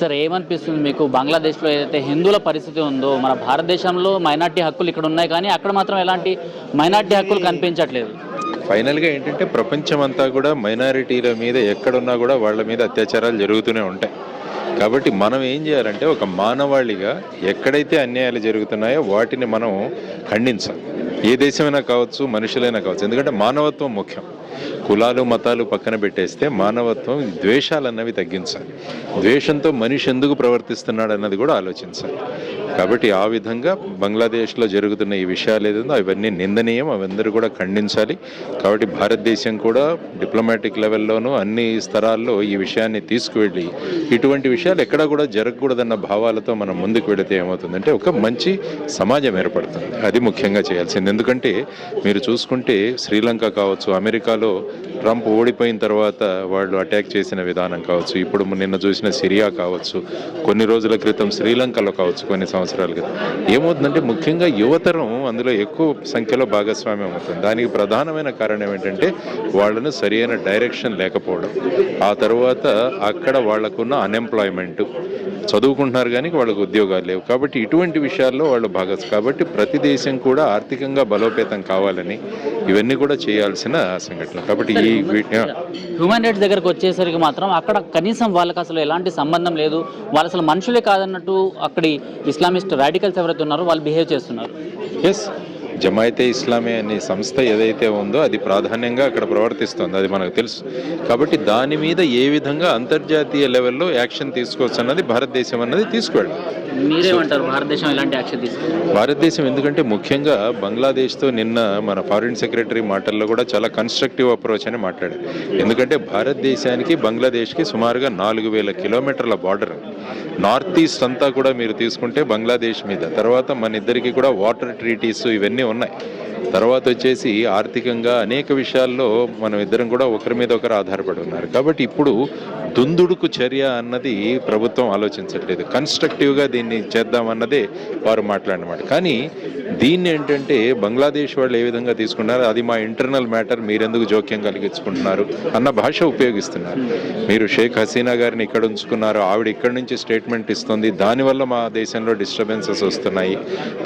Sir ఏమనిపిస్తుంది మీకు? బంగ్లాదేశ్లో ఏదైతే హిందువుల పరిస్థితి ఉందో మన భారతదేశంలో మైనార్టీ హక్కులు ఇక్కడ ఉన్నాయి కానీ అక్కడ మాత్రం ఎలాంటి మైనార్టీ హక్కులు కనిపించట్లేదు? ఫైనల్గా ఏంటంటే ప్రపంచం అంతా కూడా మైనారిటీల మీద ఎక్కడున్నా కూడా వాళ్ళ మీద అత్యాచారాలు జరుగుతూనే ఉంటాయి. కాబట్టి మనం ఏం చేయాలంటే ఒక మానవాళిగా ఎక్కడైతే అన్యాయాలు జరుగుతున్నాయో వాటిని మనం ఖండించాలి. ఏ దేశమైనా కావచ్చు మనుషులైనా కావచ్చు. ఎందుకంటే మానవత్వం ముఖ్యం. కులాలు మతాలు పక్కన పెట్టేస్తే మానవత్వం ద్వేషాలు అన్నవి తగ్గించాలి. ద్వేషంతో మనిషి ఎందుకు ప్రవర్తిస్తున్నాడు అన్నది కూడా ఆలోచించాలి. కాబట్టి ఆ విధంగా బంగ్లాదేశ్లో జరుగుతున్న ఈ విషయాలు ఏదైందో అవన్నీ నిందనీయం అవందరూ కూడా ఖండించాలి. కాబట్టి భారతదేశం కూడా డిప్లొమాటిక్ లెవెల్లోనూ అన్ని స్థలాల్లో ఈ విషయాన్ని తీసుకువెళ్ళి ఇటువంటి విషయాలు ఎక్కడా కూడా జరగకూడదన్న భావాలతో మనం ముందుకు వెళితే ఏమవుతుందంటే ఒక మంచి సమాజం ఏర్పడుతుంది. అది ముఖ్యంగా చేయాల్సింది. ఎందుకంటే మీరు చూసుకుంటే శ్రీలంక కావచ్చు అమెరికాలో ట్రంప్ ఓడిపోయిన తర్వాత వాళ్ళు అటాక్ చేసిన విధానం కావచ్చు ఇప్పుడు నిన్న చూసిన సిరియా కావచ్చు కొన్ని రోజుల క్రితం శ్రీలంకలో కావచ్చు కొన్ని సంవత్సరాలు సంవత్సరాలుగా. ఏమవుతుందంటే ముఖ్యంగా యువతరం అందులో ఎక్కువ సంఖ్యలో భాగస్వామ్యం అవుతుంది. దానికి ప్రధానమైన కారణం ఏంటంటే వాళ్ళను సరియైన డైరెక్షన్ లేకపోవడం. ఆ తర్వాత అక్కడ వాళ్ళకున్న అన్ఎంప్లాయ్మెంట్ చదువుకుంటున్నారు కానీ వాళ్ళకు ఉద్యోగాలు లేవు. కాబట్టి ఇటువంటి విషయాల్లో వాళ్ళు భాగస్ కాబట్టి ప్రతి దేశం కూడా ఆర్థికంగా బలోపేతం కావాలని ఇవన్నీ కూడా చేయాల్సిన సంఘటన కాబట్టి ఈ హ్యూమన్ రైట్స్ దగ్గరకు వచ్చేసరికి మాత్రం అక్కడ కనీసం వాళ్ళకి అసలు ఎలాంటి సంబంధం లేదు. వాళ్ళు అసలు మనుషులే కాదన్నట్టు అక్కడి ఇస్లామిస్ట్ రాడికల్స్ ఎవరైతే ఉన్నారో వాళ్ళు బిహేవ్ చేస్తున్నారు. ఎస్ జమాయితే ఇస్లామీ అనే సంస్థ ఏదైతే ఉందో అది ప్రాధాన్యంగా అక్కడ ప్రవర్తిస్తుంది అది మనకు తెలుసు. కాబట్టి దాని మీద ఏ విధంగా అంతర్జాతీయ లెవెల్లో యాక్షన్ తీసుకోవచ్చు అన్నది భారతదేశం అన్నది తీసుకువెళ్ళాలి. మీరేమంటారు? భారతదేశం ఎలాంటి యాక్షన్ తీసుకుంటారు భారతదేశం ఎందుకంటే ముఖ్యంగా బంగ్లాదేశ్తో నిన్న మన ఫారిన్ సెక్రటరీ మాటల్లో కూడా చాలా కన్స్ట్రక్టివ్ అప్రోచ్ అని మాట్లాడారు. ఎందుకంటే భారతదేశానికి బంగ్లాదేశ్కి సుమారుగా నాలుగు వేల కిలోమీటర్ల బార్డర్. నార్త్ ఈస్ట్ అంతా కూడా మీరు తీసుకుంటే బంగ్లాదేశ్ మీద. తర్వాత మన ఇద్దరికి కూడా వాటర్ ట్రీటీస్ ఇవన్నీ ఉన్నాయి. తర్వాత వచ్చేసి ఆర్థికంగా అనేక విషయాల్లో మనం ఇద్దరం కూడా ఒకరి మీద ఒకరు ఆధారపడి ఉన్నారు. కాబట్టి ఇప్పుడు దుందుడుకు చర్య అన్నది ప్రభుత్వం ఆలోచించట్లేదు. కన్స్ట్రక్టివ్గా దీన్ని చేద్దామన్నదే వారు మాట్లాడినమాట. కానీ దీన్ని ఏంటంటే బంగ్లాదేశ్ వాళ్ళు ఏ విధంగా తీసుకున్నారు అది మా ఇంటర్నల్ మ్యాటర్ మీరెందుకు జోక్యం కలిగించుకుంటున్నారు అన్న భాష ఉపయోగిస్తున్నారు. మీరు షేక్ హసీనా గారిని ఇక్కడ ఉంచుకున్నారు ఆవిడ ఇక్కడ నుంచి స్టేట్మెంట్ ఇస్తుంది దానివల్ల మా దేశంలో డిస్టర్బెన్సెస్ వస్తున్నాయి.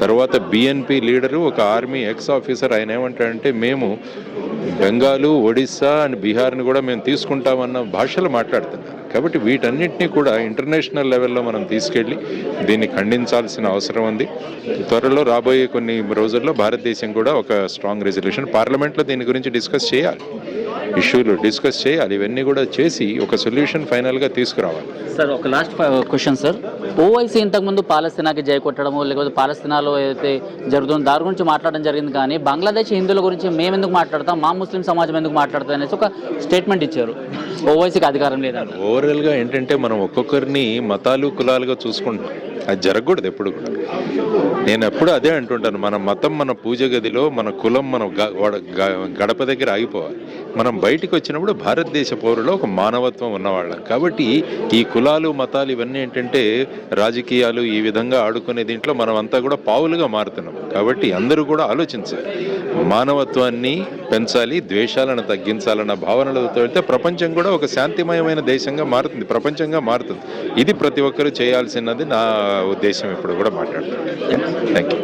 తర్వాత బిఎన్పి లీడరు ఒక ఆర్మీ ఎక్స్ ఆఫీసర్ ఆయన ఏమంటాడంటే మేము బెంగాలు ఒడిస్సా అండ్ బీహార్ని కూడా మేము తీసుకుంటామన్న భాషలు మాట్లాడుతున్నారు. కాబట్టి వీటన్నిటినీ కూడా ఇంటర్నేషనల్ లెవెల్లో మనం తీసుకెళ్ళి దీన్ని ఖండించాల్సిన అవసరం ఉంది. త్వరలో రాబోయే కొన్ని రోజుల్లో భారతదేశం కూడా ఒక స్ట్రాంగ్ రెజల్యూషన్ పార్లమెంట్లో దీని గురించి డిస్కస్ చేయాలి. ఇష్యూలు డిస్కస్ చేయాలి ఇవన్నీ కూడా చేసి ఒక సొల్యూషన్ ఫైనల్గా తీసుకురావాలి. సార్ ఒక లాస్ట్ క్వశ్చన్ సార్. ఓవైసీ ఇంతకుముందు పాలస్తీనాకి జై కొట్టడము లేకపోతే పాలస్తీనాలో ఏదైతే జరుగుతుందో దాని గురించి మాట్లాడడం జరిగింది కానీ బంగ్లాదేశ్ హిందువుల గురించి మేము ఎందుకు మాట్లాడతాం మా ముస్లిం సమాజం ఎందుకు మాట్లాడతాం అనేసి ఒక స్టేట్మెంట్ ఇచ్చారు. ఓవైసీకి అధికారం లేదని. ఓవరాల్గా ఏంటంటే మనం ఒక్కొక్కరిని మతాలు కులాలుగా చూసుకుంటున్నాం. అది జరగకూడదు ఎప్పుడు కూడా. నేను ఎప్పుడు అదే అంటుంటాను మన మతం మన పూజ గదిలో మన కులం మన గడప దగ్గర ఆగిపోవాలి. మనం బయటికి వచ్చినప్పుడు భారతదేశ పౌరులో ఒక మానవత్వం ఉన్నవాళ్ళం. కాబట్టి ఈ కులాలు మతాలు ఇవన్నీ ఏంటంటే రాజకీయాలు ఈ విధంగా ఆడుకునే దీంట్లో మనం అంతా కూడా పావులుగా మారుతున్నాం. కాబట్టి అందరూ కూడా ఆలోచించాలి. మానవత్వాన్ని పెంచాలి ద్వేషాలను తగ్గించాలన్న భావనలతో వెళ్తే ప్రపంచం కూడా ఒక శాంతిమయమైన దేశంగా మారుతుంది ప్రపంచంగా మారుతుంది. ఇది ప్రతి ఒక్కరూ చేయాల్సినది నా ఉద్దేశం ఇప్పుడు కూడా మాట్లాడుతున్నాను థ్యాంక్ యూ